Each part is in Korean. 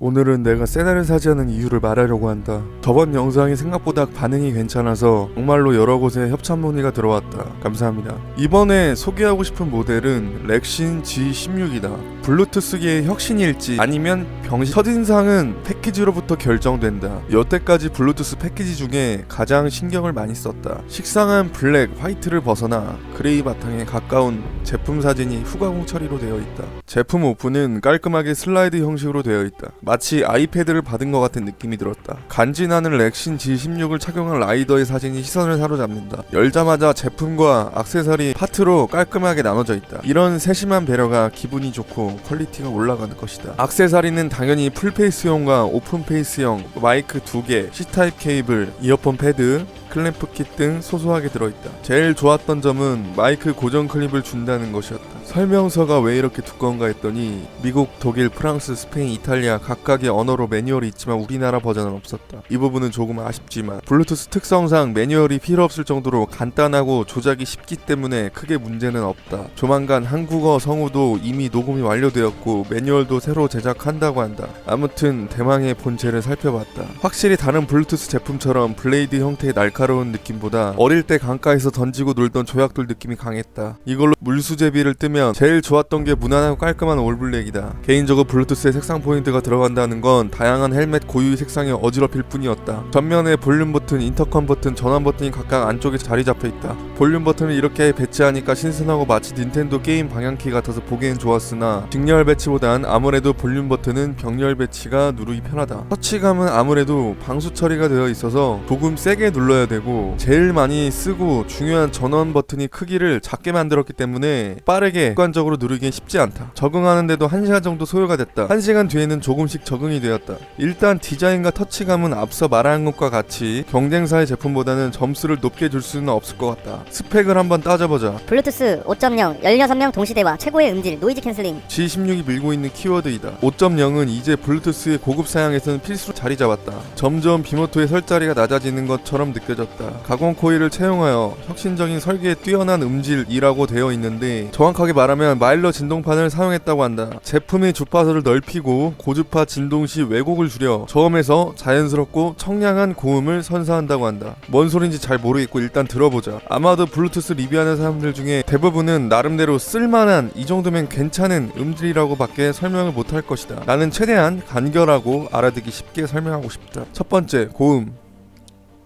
오늘은 내가 세나를 사지하는 이유를 말하려고 한다. 저번 영상이 생각보다 반응이 괜찮아서 정말로 여러 곳에 협찬 문의가 들어왔다. 감사합니다. 이번에 소개하고 싶은 모델은 렉신 G16이다. 블루투스계의 혁신일지 아니면 병신 첫인상은 패키지로부터 결정된다. 여태까지 블루투스 패키지 중에 가장 신경을 많이 썼다. 식상한 블랙, 화이트를 벗어나 그레이 바탕에 가까운 제품 사진이 후가공 처리로 되어 있다. 제품 오픈은 깔끔하게 슬라이드 형식으로 되어 있다. 마치 아이패드를 받은 것 같은 느낌이 들었다. 간지나는 렉신 G16을 착용한 라이더의 사진이 시선을 사로잡는다. 열자마자 제품과 악세사리 파트로 깔끔하게 나눠져 있다. 이런 세심한 배려가 기분이 좋고 퀄리티가 올라가는 것이다. 악세사리는 당연히 풀페이스용과 오픈페이스용, 마이크 2개, C타입 케이블, 이어폰 패드, 클램프 킷 등 소소하게 들어있다. 제일 좋았던 점은 마이크 고정 클립을 준다는 것이었다. 설명서가 왜 이렇게 두꺼운가 했더니 미국, 독일, 프랑스, 스페인, 이탈리아 각각의 언어로 매뉴얼이 있지만 우리나라 버전은 없었다. 이 부분은 조금 아쉽지만 블루투스 특성상 매뉴얼이 필요 없을 정도로 간단하고 조작이 쉽기 때문에 크게 문제는 없다. 조만간 한국어 성우도 이미 녹음이 완료되었고 매뉴얼도 새로 제작한다고 한다. 아무튼 대망의 본체를 살펴봤다. 확실히 다른 블루투스 제품처럼 블레이드 형태의 날카로운 느낌보다 어릴 때 강가에서 던지고 놀던 조약돌 느낌이 강했다. 이걸로 물수제비를 뜨면 제일 좋았던 게 무난하고 깔끔한 올블랙이다. 개인적으로 블루투스에 색상 포인트가 들어간다는 건 다양한 헬멧 고유의 색상이 어지럽힐 뿐이었다. 전면에 볼륨 버튼, 인터컴 버튼, 전원 버튼이 각각 안쪽에 자리 잡혀 있다. 볼륨 버튼을 이렇게 배치하니까 신선하고 마치 닌텐도 게임 방향키 같아서 보기엔 좋았으나 직렬 배치보단 아무래도 볼륨 버튼은 병렬 배치가 누르기 편하다. 터치감은 아무래도 방수 처리가 되어 있어서 조금 세게 눌러야 되고 제일 많이 쓰고 중요한 전원 버튼이 크기를 작게 만들었기 때문에 빠르게 습관적으로 누르기엔 쉽지 않다. 적응하는데도 1시간 정도 소요가 됐다. 1시간 뒤에는 조금씩 적응이 되었다. 일단 디자인과 터치감은 앞서 말한 것과 같이 경쟁사의 제품보다는 점수를 높게 줄 수는 없을 것 같다. 스펙을 한번 따져보자. 블루투스 5.0 16명 동시대화 최고의 음질 노이즈 캔슬링 G16이 밀고 있는 키워드이다. 5.0은 이제 블루투스의 고급 사양에서는 필수로 자리 잡았다. 점점 비모토의 설 자리가 낮아지는 것처럼 느껴졌다. 가공 코일을 채용하여 혁신적인 설계에 뛰어난 음질이라고 되어 있는데 정확하게 말하면 마일러 진동판을 사용했다고 한다. 제품의 주파수를 넓히고 고주파 진동 시 왜곡을 줄여 저음에서 자연스럽고 청량한 고음을 선사한다고 한다. 뭔 소린지 잘 모르겠고 일단 들어보자. 아마도 블루투스 리뷰하는 사람들 중에 대부분은 나름대로 쓸만한 이 정도면 괜찮은 음질이라고 밖에 설명을 못할 것이다. 나는 최대한 간결하고 알아듣기 쉽게 설명하고 싶다. 첫 번째 고음.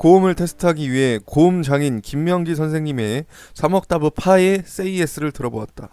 고음을 테스트하기 위해 고음 장인 김명기 선생님의 3옥타브 파의 Yes를 들어보았다.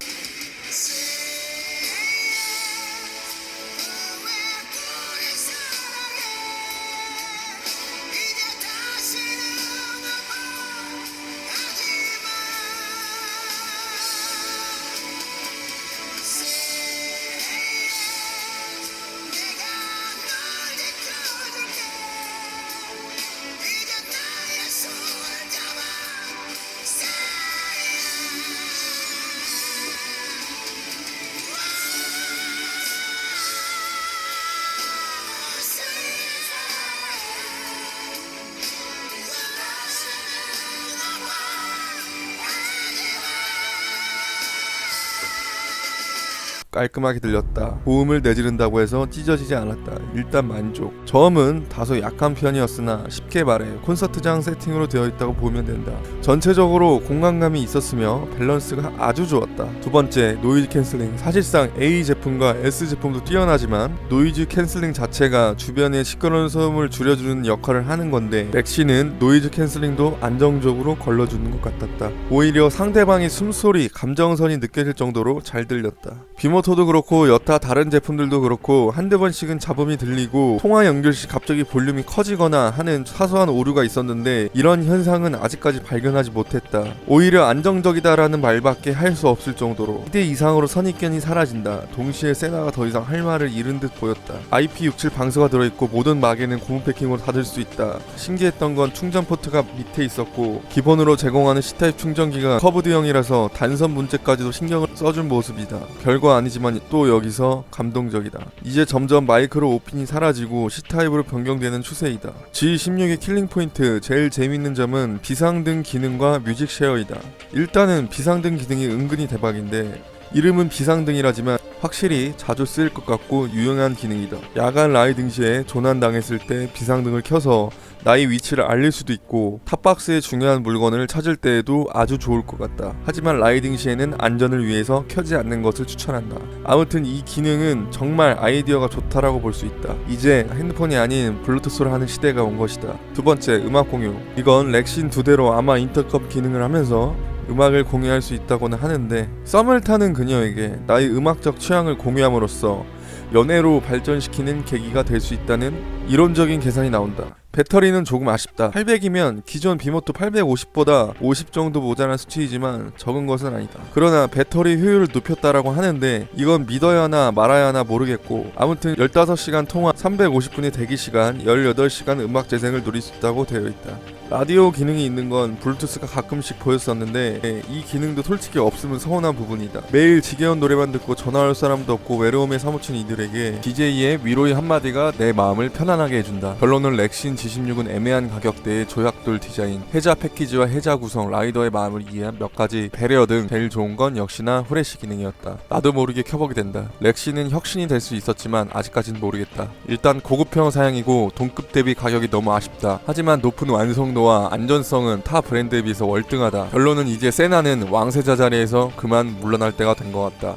깔끔하게 들렸다. 고음을 내지른다고 해서 찢어지지 않았다. 일단 만족. 저음은 다소 약한 편이었으나 쉽게 말해 콘서트장 세팅으로 되어 있다고 보면 된다. 전체적으로 공간감이 있었으며 밸런스가 아주 좋았다. 두 번째, 노이즈 캔슬링. 사실상 A 제품과 S 제품도 뛰어나지만 노이즈 캔슬링 자체가 주변의 시끄러운 소음을 줄여주는 역할을 하는 건데 렉시는 노이즈 캔슬링도 안정적으로 걸러주는 것 같았다. 오히려 상대방의 숨소리, 감정선이 느껴질 정도로 잘 들렸다. 비모 토도 그렇고 여타 다른 제품들도 그렇고 한두 번씩은 잡음이 들리고 통화 연결 시 갑자기 볼륨이 커지거나 하는 사소한 오류가 있었는데 이런 현상은 아직까지 발견하지 못했다. 오히려 안정적이다라는 말밖에 할 수 없을 정도로 기대 이상으로 선입견이 사라진다. 동시에 세나가 더 이상 할 말을 잃은 듯 보였다. IP67 방수가 들어있고 모든 막에는 고무 패킹으로 닫을 수 있다. 신기했던 건 충전 포트가 밑에 있었고 기본으로 제공하는 C타입 충전기가 커브드형이라서 단선 문제까지도 신경을 써준 모습이다. 별거 아니 지만 또 여기서 감동적이다. 이제 점점 마이크로 오핀이 사라지고 C타입으로 변경되는 추세이다. G16의 킬링 포인트 제일 재밌는 점은 비상등 기능과 뮤직 쉐어이다. 일단은 비상등 기능이 은근히 대박인데 이름은 비상등이라지만 확실히 자주 쓰일 것 같고 유용한 기능이다. 야간 라이딩 시에 조난당했을 때 비상등을 켜서 나의 위치를 알릴 수도 있고 탑박스에 중요한 물건을 찾을 때에도 아주 좋을 것 같다. 하지만 라이딩 시에는 안전을 위해서 켜지 않는 것을 추천한다. 아무튼 이 기능은 정말 아이디어가 좋다라고 볼 수 있다. 이제 핸드폰이 아닌 블루투스로 하는 시대가 온 것이다. 두 번째, 음악 공유. 이건 렉신 두 대로 아마 인터컵 기능을 하면서 음악을 공유할 수 있다고는 하는데 썸을 타는 그녀에게 나의 음악적 취향을 공유함으로써 연애로 발전시키는 계기가 될 수 있다는 이론적인 계산이 나온다. 배터리는 조금 아쉽다. 800이면 기존 비모토 850보다 50 정도 모자란 수치이지만 적은 것은 아니다. 그러나 배터리 효율을 높였다라고 하는데 이건 믿어야 하나 말아야 하나 모르겠고 아무튼 15시간 통화 350분의 대기 시간 18시간 음악 재생을 누릴 수 있다고 되어 있다. 라디오 기능이 있는 건 블루투스가 가끔씩 보였었는데 예, 이 기능도 솔직히 없으면 서운한 부분이다. 매일 지겨운 노래만 듣고 전화할 사람도 없고 외로움에 사무친 이들에게 DJ의 위로의 한마디가 내 마음을 편안하게 해준다. 결론은 렉신 G16은 애매한 가격대의 조약돌 디자인, 해자 패키지와 해자 구성, 라이더의 마음을 이해한 몇 가지 배려 등 제일 좋은 건 역시나 후레쉬 기능이었다. 나도 모르게 켜보게 된다. 렉신은 혁신이 될 수 있었지만 아직까진 모르겠다. 일단 고급형 사양이고 동급 대비 가격이 너무 아쉽다. 하지만 높은 완성도와 안전성은 타 브랜드에 비해서 월등하다. 결론은 이제 세나는 왕세자 자리에서 그만 물러날 때가 된 것 같다.